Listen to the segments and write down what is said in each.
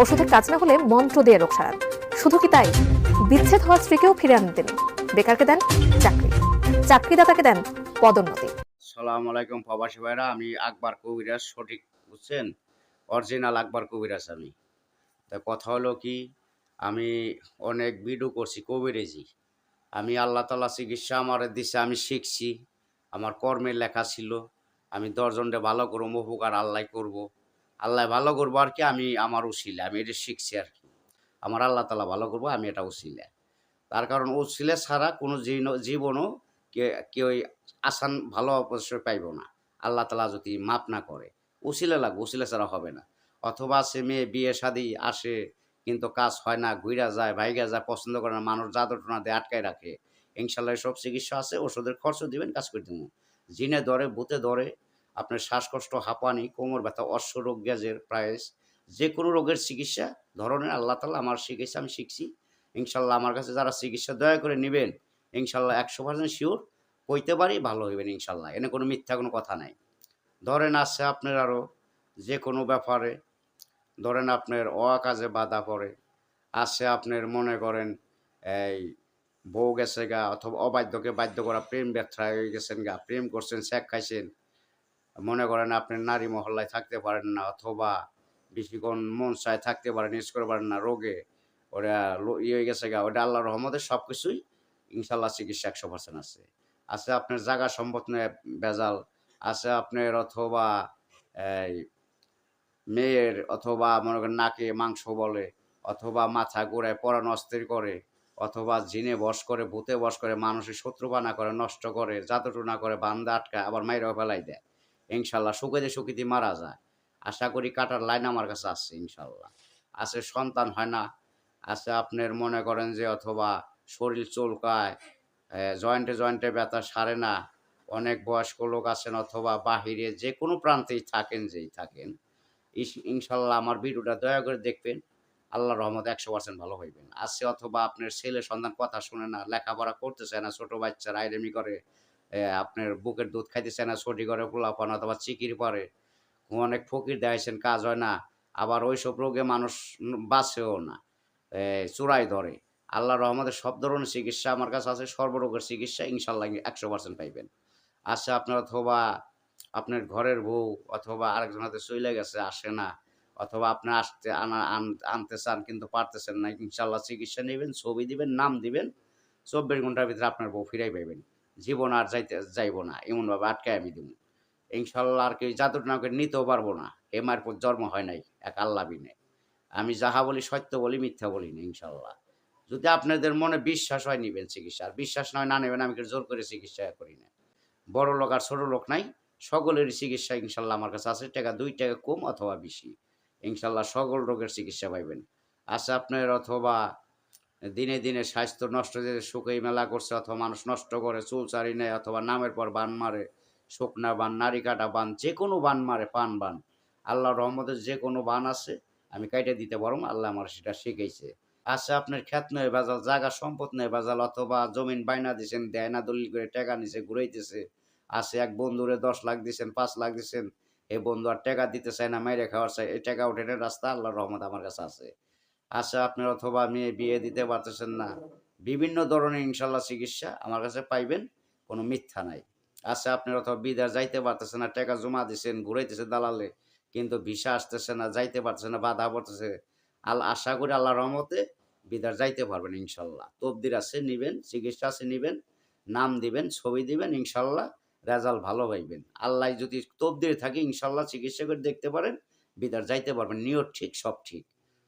ওষুধে কাজ না হলে মন্ত্র দিয়ে রোগ সারান। শুধু কি তাই? বিচ্ছেদ হওয়া স্ত্রীকেও ফিরে আনেন তিনি বেকারকে দেন চাকরি। চাকরিদাতাকে দেন পদোন্নতি। সালাম আলাইকুম প্রবাসী ভাইরা, আমি আকবর কবিরাজ, সঠিক বুঝছেন? অরিজিনাল আকবর কবিরাজ আমি। তা কথা হলো কি, আমি অনেক ভিডিও করছি কবিরেজি। আমি আল্লাহ তালা চিকিৎসা আমার দিছে, আমি শিখছি। আমার কর্মের লেখা ছিল। আমি দশজনকে ভালো করব উপকার আল্লাহ করব। আল্লাহ ভালো করব আর কি, আমি আমার উচিলে আমি এটা শিখছি আর কি। আমার আল্লাহ তালা ভালো করব, আমি এটা উচিলে তার কারণ উচিলে ছাড়া কোনো জীবন- জীবনও কেউ আসান ভালো অবশ্যই পাইব না। আল্লাহ তালা যদি মাপ না করে, উসিলে লাগবে, উসিলে ছাড়া হবে না। অথবা সে মেয়ে, বিয়ে, শাদি আসে, কিন্তু কাজ হয় না ঘুরা যায়, ভাইগা যায়, পছন্দ করে না, মানুষ জাদুটনা দিয়ে আটকায় রাখে, ইনশাল্লাহ সব চিকিৎসা আছে, ওষুধের খরচ দিবেন, কাজ করে দেবো জিনে ধরে, ভূতে ধরে আপনার শ্বাসকষ্ট, হাঁপানি, কোমর ব্যথা অশ্ব রোগ, গ্যাজের প্রায়স যে কোনো রোগের চিকিৎসা ধরনের আল্লাহ তালা আমার চিকিৎসা আমি শিখছি। ইনশাল্লাহ আমার কাছে যারা চিকিৎসা দয়া করে নেবেন ইনশাল্লাহ একশো পার্সেন্ট শিওর কইতে পারি ভালো হইবেন ইনশাল্লাহ এনে কোনো মিথ্যা কোনো কথা নাই। ধরেন আছে আপনার আরও যে কোনো ব্যাপারে, ধরেন আপনার অ কাজে বাধা পড়ে, আছে আপনার মনে করেন এই বউ গেছে গা, অথবা অবাধ্যকে বাধ্য করা, প্রেম ব্যথা হয়ে গেছেন গা, প্রেম করছেন শেখ খাইছেন মনে করেন আপনি নারী মহল্লায় থাকতে পারেন না অথবা বেশিক্ষণ মন চায় থাকতে পারেন, ইউজ করতে পারেন না, রোগে ওরা ইয়ে হয়ে গেছে গা। ওটা আল্লাহ রহমতে সব কিছুই ইনশাল্লাহ চিকিৎসা একশো পার্সেন্ট আছে। আছে আপনার জায়গা সম্পদ বেজাল আছে আপনার অথবা, এই মেয়ের অথবা মনে করেন নাকে মাংস বলে, অথবা মাথা গোড়ায় পরাণ অস্থির করে, অথবা জিনে বস করে, ভূতে বস করে, মানুষের শত্রু শত্রুবানা করে, নষ্ট করে জাতটুনা করে, বান্দা আটকায়, আবার মাইরাও ফেলাই দেয়। ইনশাল্লাহ সুখেতে সুখিতে মারা যায়। আশা করি কাটার লাইন আমার কাছে আসছে ইনশাল্লাহ। আছে সন্তান হয় না, আছে আপনার মনে করেন যে অথবা শরীর চুলকায় জয়েন্টে জয়েন্টে ব্যথা সারে না, অনেক বয়স্ক লোক আছেন অথবা বাহিরে যে কোনো প্রান্তেই থাকেন, যেই থাকেন ইনশাল্লাহ আমার ভিডিওটা দয়া করে দেখবেন। আল্লাহ রহমত একশো পার্সেন্ট ভালো হইবেন। আছে অথবা আপনার ছেলে সন্তান কথা শুনে না, লেখাপড়া করতেছে না, ছোটো বাচ্চারা আইরেমি করে আপনার বুকের দুধ খাইতেছে না ছুটি করে পোলাপান অথবা চিকির পরে অনেক ফকির দেখাইছেন কাজ হয় না। আবার ওইসব রোগে মানুষ বাঁচেও না। এ, চূড়াই ধরে। আল্লাহ রহমতের সব ধরনের চিকিৎসা আমার কাছে আছে সর্বরোগের চিকিৎসা ইনশাল্লাহ একশো পার্সেন্ট পাইবেন। আছে আপনার অথবা আপনার ঘরের বউ অথবা আরেকজন হাতে চলে গেছে আসে না অথবা আপনি আসতে আন- আনতে চান কিন্তু পারতেছেন না ইনশাল্লাহ চিকিৎসা নেবেন ছবি দিবেন নাম দিবেন চব্বিশ ঘণ্টার ভিতরে আপনার বউ ফিরাই পাইবেন। জীবন আর যাইতে, যাইব না, এমনভাবে আটকায় আমি দিব। ইনশাল্লাহ আর কেউ জাদুর নামকে নিতেও পারব না, এ পর জন্ম হয় নাই, এক আল্লাহ বিনে। আমি যাহা বলি সত্য বলি, মিথ্যা বলি না, ইনশাল্লাহ। যদি আপনাদের মনে বিশ্বাস হয় নিবেন চিকিৎসা, আর বিশ্বাস নয় না নেবেন, আমি জোর করে চিকিৎসা করি না। বড় লোক আর ছোট লোক নাই, সকলেরই চিকিৎসা ইনশাল্লাহ আমার কাছে আছে, টাকা দুই টাকা কম অথবা বেশি। ইনশাল্লাহ সকল রোগের চিকিৎসা পাইবেন। আচ্ছা আপনার অথবা দিনে দিনে স্বাস্থ্য নষ্ট যে সুখেই মেলা করছে, অথবা মানুষ নষ্ট করে, চুল চারি নেয়, অথবা নামের পর বান মারে, শুকনা বান, নারী কাটা বান, যে কোনো বান মারে, পান বান। আল্লাহ রহমতের যে কোনো বান আছে, আমি কাইটে দিতে পারব, আল্লাহ আমার সেটা শিখেছে আছে আপনার খ্যাত নয় বাজাল জায়গা, সম্পদ নয় বাজাল অথবা জমিন বাইনা দিছেন, দেয় না, দলিল করে টাকা নিছে, ঘুরাইতেছে। আছে এক বন্ধুরে দশ লাখ দিছেন, পাঁচ লাখ দিছেন এই বন্ধু আর টাকা দিতে চায় না, মাইরে খাওয়ার চাই এই টাকা উঠে রাস্তা আল্লাহর রহমত আমার কাছে আছে। আছে আপনার অথবা মেয়ে বিয়ে দিতে পারতেছেন না। বিভিন্ন ধরনের ইনশাল্লাহ চিকিৎসা আমার কাছে পাইবেন, কোনো মিথ্যা নাই। আছে আপনার অথবা বিদার যাইতে পারতেছে না, টাকা জমা দিছেন, ঘুরাইতেছে দালালে, কিন্তু ভিসা আসতেছে না, যাইতে পারতেছে না, বাধা পড়তেছে। আল্লাহ আশা করি আল্লাহ রহমতে বিদার যাইতে পারবেন ইনশাল্লাহ। তবদির আছে, নিবেন, চিকিৎসা আছে, নিবেন, নাম দিবেন, ছবি দিবেন, ইনশাল্লাহ রেজাল্ট ভালো পাইবেন। আল্লাহ যদি তবদির থাকে, ইনশাল্লাহ চিকিৎসা করে দেখতে পারেন বিদার যাইতে পারবেন, নিয়ত ঠিক, সব ঠিক।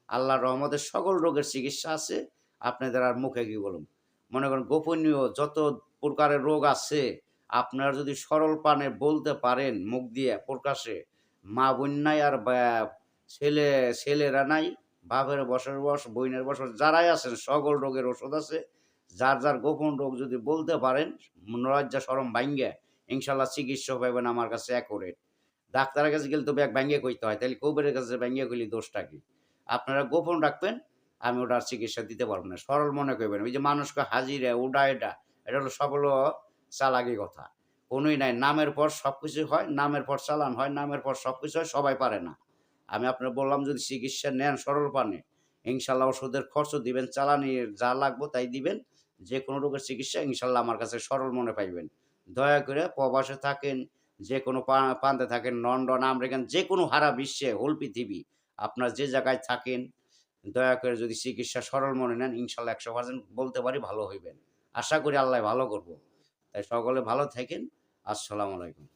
আল্লাহর রহমতের সকল রোগের চিকিৎসা আছে। আপনাদের আর মুখে কি বলুন? মনে করেন গোপনীয় যত প্রকারের রোগ আছে, আপনারা যদি সরল পানে বলতে পারেন মুখ দিয়ে প্রকাশে, মা বোন নাই আর ছেলে, ছেলেরা নাই, বাপের বছর বস বইনের বছর যারাই আছেন, সকল রোগের ওষুধ আছে। যার যার গোপন রোগ যদি বলতে পারেন, লজ্জা সরম ভাঙ্গে, ইনশাল্লাহ চিকিৎসা পাইবেন আমার কাছে অ্যাকুরেট ডাক্তারের কাছে গেলে তো ব্যাগ ভাঙ্গে কইতে হয় তাহলে কবিরের কাছে ভাঙ্গে কইলে দোষটা কি? আপনারা গোপন রাখবেন, আমি ওটার চিকিৎসা দিতে পারব না। সরল মনে করবেন, ওই যে মানুষকে হাজিরে ওটা এটা এটা হলো সব হলো চালাকি কথা। কোনোই নাই, নামের পর সব কিছু হয়, নামের পর চালান হয়, নামের পর সব কিছু হয়, সবাই পারে না। আমি আপনার বললাম, যদি চিকিৎসা নেন সরল পানে, ইনশাল্লাহ ওষুধের খরচ দিবেন, চালানি যা লাগবো তাই দিবেন যে কোনো রোগের চিকিৎসা ইনশাল্লাহ আমার কাছে সরল মনে পাইবেন। দয়া করে প্রবাসে থাকেন যে কোনো প্রান্তে থাকেন, লন্ডন, আমেরিকান যে কোনো হারা বিশ্বে, হোল পৃথিবী আপনার যে জায়গায় থাকেন, দয়া করে যদি চিকিৎসা সরল মনে নেন, ইনশাল্লাহ একশো পার্সেন্ট বলতে পারি ভালো হইবেন। আশা করি আল্লাহ ভালো করব। তাই সকলে ভালো থাকেন। আসসালামু আলাইকুম।